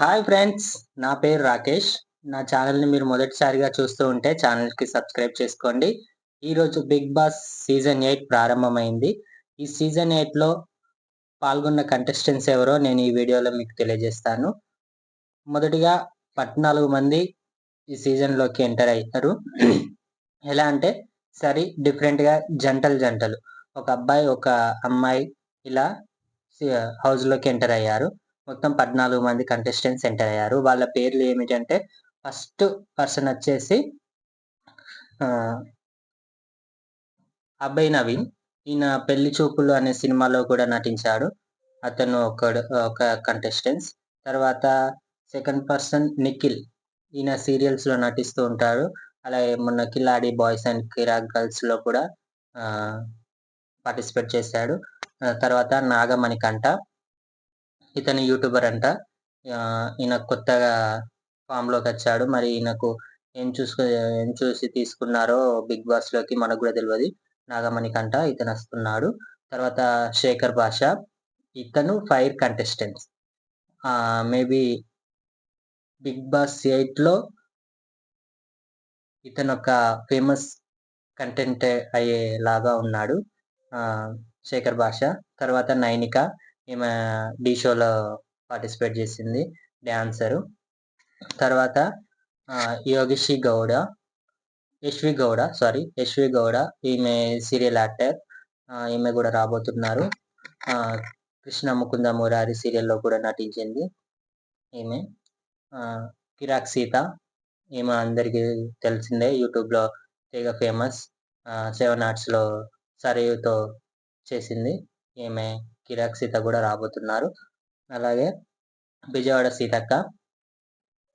Hi friends నా పేరు రాకేష్. నా ఛానల్ని మీరు మొదటిసారిగా చూస్తూ ఉంటే ఛానల్కి సబ్స్క్రైబ్ చేసుకోండి. ఈరోజు బిగ్ బాస్ సీజన్ ఎయిట్ ప్రారంభమైంది. ఈ సీజన్ ఎయిట్లో పాల్గొన్న కంటెస్టెంట్స్ ఎవరో నేను ఈ వీడియోలో మీకు తెలియజేస్తాను. మొదటిగా పద్నాలుగు మంది ఈ సీజన్లోకి ఎంటర్ అయ్యారు ఎలా అంటే సరి డిఫరెంట్గా జంటలు జంటలు. ఒక అబ్బాయి ఒక అమ్మాయి ఇలా హౌస్లోకి ఎంటర్ అయ్యారు. మొత్తం పద్నాలుగు మంది కంటెస్టెంట్స్ ఎంటర్ అయ్యారు. వాళ్ళ పేర్లు ఏమిటంటే ఫస్ట్ పర్సన్ వచ్చేసి అభయ్ నవీన్. ఈయన పెళ్ళి చూపులు అనే సినిమాలో కూడా నటించాడు. అతను ఒకడు ఒక కంటెస్టెంట్స్ తర్వాత సెకండ్ పర్సన్ నిఖిల్. ఈయన సీరియల్స్లో నటిస్తూ ఉంటాడు. అలాగే మొన్న కిలాడి బాయ్స్ అండ్ కిరాక్ గర్ల్స్లో కూడా పార్టిసిపేట్ చేశాడు. తర్వాత నాగమణికంఠ. ఇతను యూట్యూబర్ అంట. ఈయన కొత్తగా ఫామ్లోకి వచ్చాడు. మరి ఈయనకు ఏం చూసుకో ఏం చూసి తీసుకున్నారో బిగ్ బాస్లోకి మనకు కూడా తెలియదు నాగమణి కంట ఇతను వస్తున్నాడు. తర్వాత శేఖర్ భాష ఇతను fire contestants. Maybe Bigg Boss ఎయిట్లో ఇతను ఒక ఫేమస్ కంటెంట్ అయ్యేలాగా ఉన్నాడు. శేఖర్ భాష తర్వాత నైనిక ఈమె ఢీ షోలో పార్టిసిపేట్ చేసింది డ్యాన్సరు తర్వాత యోగిషి గౌడ యశ్వి గౌడ సారీ యశ్వి గౌడ ఈమె సీరియల్ యాక్టర్ ఈమె కూడా రాబోతున్నారు. కృష్ణ ముకుంద మురారి సీరియల్లో కూడా నటించింది ఈమె. కిరాక్ సీత ఈమె అందరికీ తెలిసిందే యూట్యూబ్లో తెగ ఫేమస్ సెవెన్ ఆర్ట్స్లో సరయుతో చేసింది ఈమె. కిరాక్ సీత కూడా రాబోతున్నారు. అలాగే విజయవాడ సీతక్క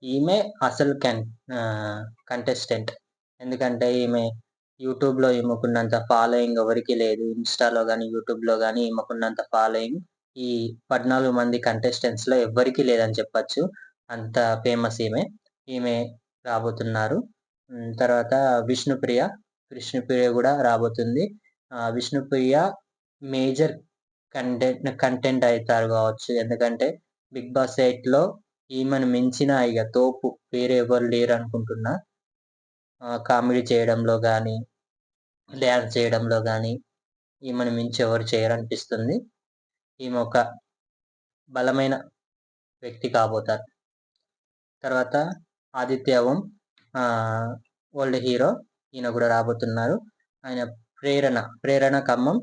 ఈమె అసలు కన్ కంటెస్టెంట్ ఎందుకంటే ఈమె యూట్యూబ్లో ఈమెకున్నంత ఫాలోయింగ్ ఎవరికి లేదు. ఇన్స్టాలో కానీ యూట్యూబ్లో కానీ ఈమెకున్నంత ఫాలోయింగ్ ఈ పద్నాలుగు మంది కంటెస్టెంట్స్లో ఎవ్వరికీ లేదని చెప్పచ్చు. అంత ఫేమస్ ఈమె. ఈమె రాబోతున్నారు. తర్వాత విష్ణుప్రియ. విష్ణుప్రియ కూడా రాబోతుంది. విష్ణుప్రియ మేజర్ కంటెంట్ కంటెంట్ అవుతారు కావచ్చు. ఎందుకంటే బిగ్ బాస్ ఎయిట్లో ఈమెను మించిన ఇక తోపు వేరే ఎవరు లేరు అనుకుంటున్నా. కామెడీ చేయడంలో కానీ డ్యాన్స్ చేయడంలో కానీ ఈమెను మించి ఎవరు చేయరనిపిస్తుంది. ఈమె ఒక బలమైన వ్యక్తి కాబోతారు. తర్వాత ఆదిత్య ఓం ఓల్డ్ హీరో ఈయన కూడా రాబోతున్నారు. ఆయన ప్రేరణ ప్రేరణ ఖమ్మం.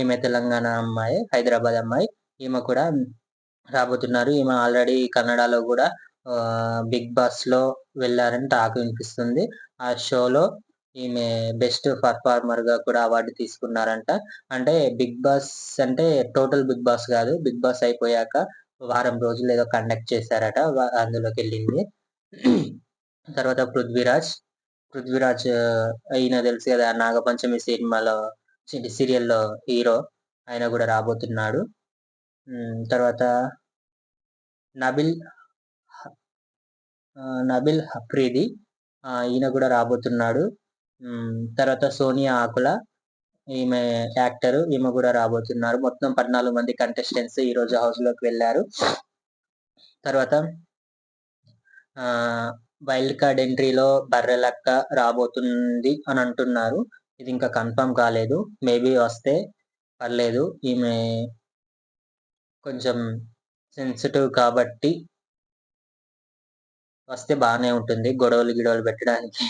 ఈమె తెలంగాణ అమ్మాయి హైదరాబాద్ అమ్మాయి. ఈమె కూడా రాబోతున్నారు. ఈమె ఆల్రెడీ కన్నడలో కూడా బిగ్ బాస్లో వెళ్ళారని టాక్ వినిపిస్తుంది. ఆ షోలో ఈమె బెస్ట్ పర్ఫార్మర్గా కూడా అవార్డు తీసుకున్నారంట. అంటే బిగ్ బాస్ అంటే టోటల్ బిగ్ బాస్ కాదు. బిగ్ బాస్ అయిపోయాక వారం రోజులు ఏదో కండక్ట్ చేశారట అందులోకి వెళ్ళింది. తర్వాత పృథ్వీరాజ్. పృథ్వీరాజ్ అయినా తెలుసు కదా నాగపంచమి సినిమాలో సీరియల్లో హీరో. ఆయన కూడా రాబోతున్నాడు. తర్వాత నబిల్ నబిల్ హఫ్రీది ఈయన కూడా రాబోతున్నాడు. తర్వాత సోనియా ఆకుల ఈమె యాక్టర్ ఈమె కూడా రాబోతున్నారు. మొత్తం పద్నాలుగు మంది కంటెస్టెంట్స్ ఈ రోజు వెళ్ళారు. తర్వాత వైల్డ్ కార్డ్ ఎంట్రీలో బర్రెలక్క రాబోతుంది అని అంటున్నారు. ఇది ఇంకా కన్ఫర్మ్ కాలేదు. మేబీ వస్తే పర్లేదు. ఈమె కొంచెం సెన్సిటివ్ కాబట్టి వస్తే బాగానే ఉంటుంది. గొడవలు గిడవలు పెట్టడానికి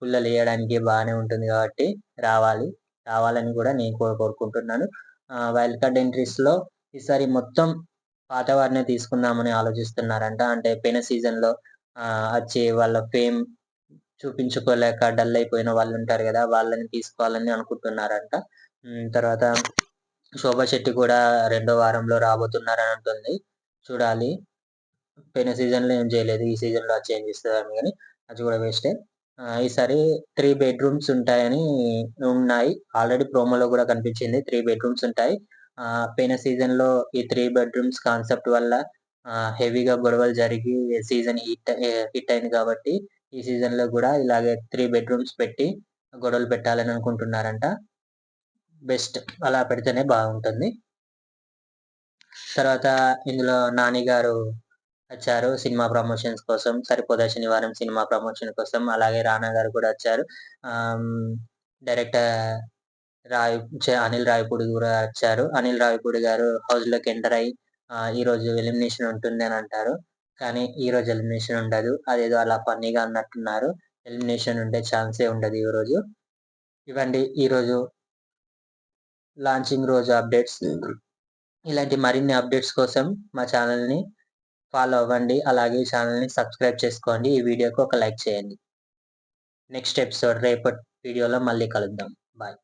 పుల్లలు వేయడానికి బాగానే ఉంటుంది కాబట్టి రావాలి. రావాలని కూడా నేను కోరుకుంటున్నాను. వైల్డ్ కార్డ్ ఎంట్రీస్లో ఈసారి మొత్తం పాత వారినే తీసుకుందామని ఆలోచిస్తున్నారంట. అంటే పోయిన సీజన్లో వచ్చే వచ్చి వాళ్ళ ఫేమ్ చూపించుకోలేక డల్ అయిపోయిన వాళ్ళు ఉంటారు కదా వాళ్ళని తీసుకోవాలని అనుకుంటున్నారంట. తర్వాత శోభా శెట్టి కూడా రెండో వారంలో రాబోతున్నారని అంటుంది. చూడాలి. పోయిన సీజన్లో ఏం చేయలేదు. ఈ సీజన్లో చేంజ్ చేస్తుందని కానీ అది కూడా వేస్టే. ఈసారి త్రీ బెడ్రూమ్స్ ఉంటాయని ఉన్నాయి. ఆల్రెడీ ప్రోమోలో కూడా కనిపించింది. త్రీ బెడ్రూమ్స్ ఉంటాయి. పోయిన సీజన్లో ఈ త్రీ బెడ్రూమ్స్ కాన్సెప్ట్ వల్ల హెవీగా గొడవలు జరిగి సీజన్ హిట్ హిట్ అయింది కాబట్టి ఈ సీజన్లో కూడా ఇలాగే త్రీ బెడ్రూమ్స్ పెట్టి గొడవలు పెట్టాలని అనుకుంటున్నారంట. బెస్ట్ అలా పెడితేనే బాగుంటుంది. తర్వాత ఇందులో నాని గారు వచ్చారు సినిమా ప్రమోషన్స్ కోసం సరిపోదా శనివారం సినిమా ప్రమోషన్ కోసం అలాగే రానా గారు కూడా వచ్చారు. డైరెక్టర్ రాయ్ అనిల్ రాయపూడి కూడా వచ్చారు. అనిల్ రాయపూడి గారు హౌస్లోకి ఎంటర్ అయ్యి ఈరోజు ఎలిమినేషన్ ఉంటుంది అని అంటారు. కానీ ఈ రోజు ఎలిమినేషన్ ఉండదు. అదేదో అలా ఫన్నీగా అన్నట్టున్నారు. ఎలిమినేషన్ ఉండే ఛాన్సే ఉండదు ఈరోజు ఇవ్వండి ఈరోజు లాంచింగ్ రోజు అప్డేట్స్ ఇలాంటి మరిన్ని అప్డేట్స్ కోసం మా ఛానల్ని ఫాలో అవ్వండి. అలాగే ఛానల్ని సబ్స్క్రైబ్ చేసుకోండి. ఈ వీడియోకి ఒక లైక్ చేయండి. నెక్స్ట్ ఎపిసోడ్ రేపటి వీడియోలో మళ్ళీ కలుద్దాం. బాయ్